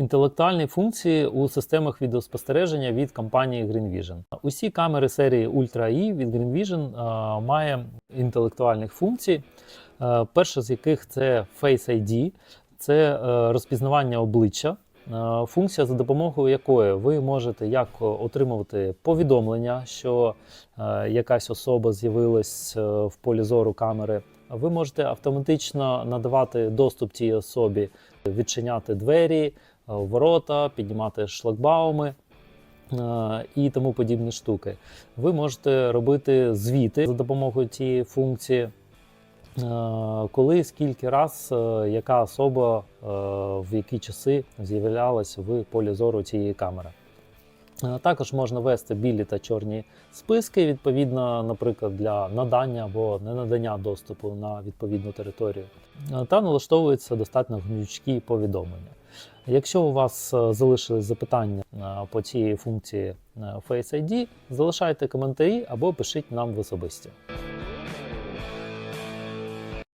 Інтелектуальні функції у системах відеоспостереження від компанії Green Vision. Усі камери серії Ultra E від Green Vision е, має інтелектуальних функцій. Перша з яких це Face ID, це е, розпізнавання обличчя. Функція, за допомогою якої ви можете як отримувати повідомлення, що е, якась особа з'явилась е, в полі зору камери. Ви можете автоматично надавати доступ тій особі, відчиняти двері, ворота, піднімати шлагбауми е, і тому подібні штуки. Ви можете робити звіти за допомогою цієї функції. Е, Коли скільки раз е, яка особа е, в які часи з'являлась в полі зору цієї камери. Е, Також можна вести білі та чорні списки, відповідно, наприклад, для надання або ненадання доступу на відповідну територію, Е, та налаштовуються достатньо гнучкі повідомлення. Якщо у вас е, залишились запитання е, по цій функції е, Face ID, залишайте коментарі або пишіть нам в особисті.